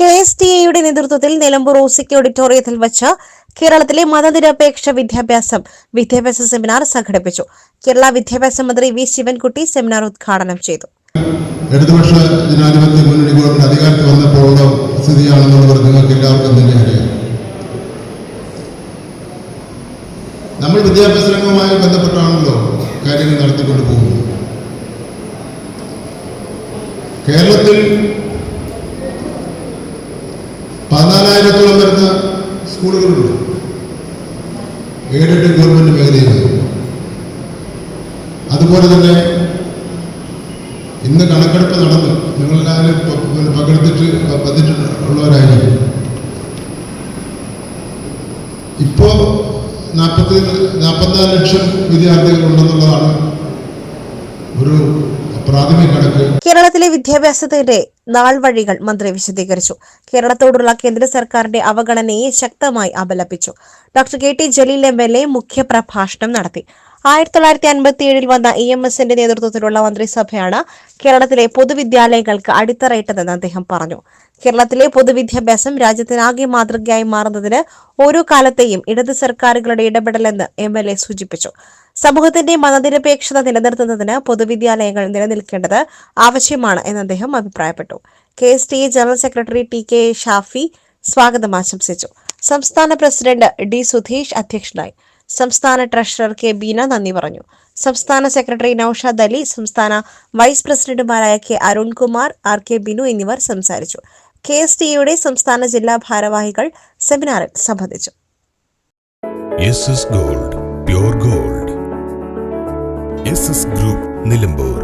T എയുടെ നേതൃത്വത്തിൽ നിലമ്പൂർ ഓസിക്ക് ഓഡിറ്റോറിയത്തിൽ വെച്ച് കേരളത്തിലെ മതനിരപേക്ഷ വിദ്യാഭ്യാസം വിദ്യാഭ്യാസ സെമിനാർ സംഘടിപ്പിച്ചു. കേരള വിദ്യാഭ്യാസ മന്ത്രി വി ശിവൻകുട്ടി സെമിനാർ ഉദ്ഘാടനം ചെയ്തു. ഇടതുപക്ഷ ജനാധിപത്യ മുന്നണി ഗവൺമെന്റ് അധികാരത്തിൽ വന്നപ്പോഴുള്ള സ്ഥിതിയാണെന്നുള്ളത് നിങ്ങൾക്ക് എല്ലാവർക്കും തന്നെ അറിയാം. നമ്മൾ വിദ്യാഭ്യാസ രംഗവുമായി ബന്ധപ്പെട്ടാണല്ലോ കാര്യങ്ങൾ നടത്തിക്കൊണ്ട് പോകുന്നത് കേരളത്തിൽ പതിനാലായിരത്തോളം വരുന്ന സ്കൂളുകളുണ്ട്. എയ്ഡഡ് ഗവൺമെന്റ് മേഖലയിൽ അതുപോലെ തന്നെ ഇന്ന് കണക്കെടുപ്പ് നടന്നു നിങ്ങളെല്ലാവരും പങ്കെടുത്തിട്ട് പ- വന്നിട്ടുള്ളവരായിരിക്കും ഇപ്പോൾ നാൽപ്പത്തി നാൽപ്പത്തിനാല് ലക്ഷം വിദ്യാർത്ഥികൾ ഉണ്ടെന്നുള്ളതാണ് ഒരു കേരളത്തിലെ വിദ്യാഭ്യാസത്തിന്റെ നാൾ വഴികൾ മന്ത്രി വിശദീകരിച്ചു. കേരളത്തോടുള്ള കേന്ദ്ര സർക്കാരിന്റെ അവഗണനയെ ശക്തമായി അപലപിച്ചു. Doctor K T Jaleel M L A മുഖ്യപ്രഭാഷണം നടത്തി. ആയിരത്തി തൊള്ളായിരത്തി അൻപത്തി ഏഴിൽ വന്ന ഇ എം എസിന്റെ നേതൃത്വത്തിലുള്ള മന്ത്രിസഭയാണ് കേരളത്തിലെ പൊതുവിദ്യാലയങ്ങൾക്ക് അടിത്തറയിട്ടതെന്ന് അദ്ദേഹം പറഞ്ഞു. കേരളത്തിലെ പൊതുവിദ്യാഭ്യാസം രാജ്യത്തിനാകെ മാതൃകയായി മാറുന്നതിന് ഓരോ കാലത്തെയും ഇടത് സർക്കാരുകളുടെ ഇടപെടലെന്ന് എം എൽ എ സൂചിപ്പിച്ചു. സമൂഹത്തിന്റെ മതനിരപേക്ഷത നിലനിർത്തുന്നതിന് പൊതുവിദ്യാലയങ്ങൾ നിലനിൽക്കേണ്ടത് ആവശ്യമാണ് എന്ന് അദ്ദേഹം അഭിപ്രായപ്പെട്ടു. K S T general secretary T K Shafi സ്വാഗതം ആശംസിച്ചു. സംസ്ഥാന പ്രസിഡന്റ് ഡി സുധീഷ് അധ്യക്ഷനായി. സംസ്ഥാന ട്രഷറർ കെ ബീന നന്ദി പറഞ്ഞു. സംസ്ഥാന സെക്രട്ടറി നൌഷാദ് അലി സംസ്ഥാന വൈസ് പ്രസിഡന്റുമാരായ K Arunkumar R K Binu എന്നിവർ സംസാരിച്ചു. കെ എസ് ടി യുടെ സംസ്ഥാന ജില്ലാ ഭാരവാഹികൾ സെമിനാറിൽ സംബന്ധിച്ചു. Gold gold. ഗ്രൂപ്പ് നിലമ്പൂർ.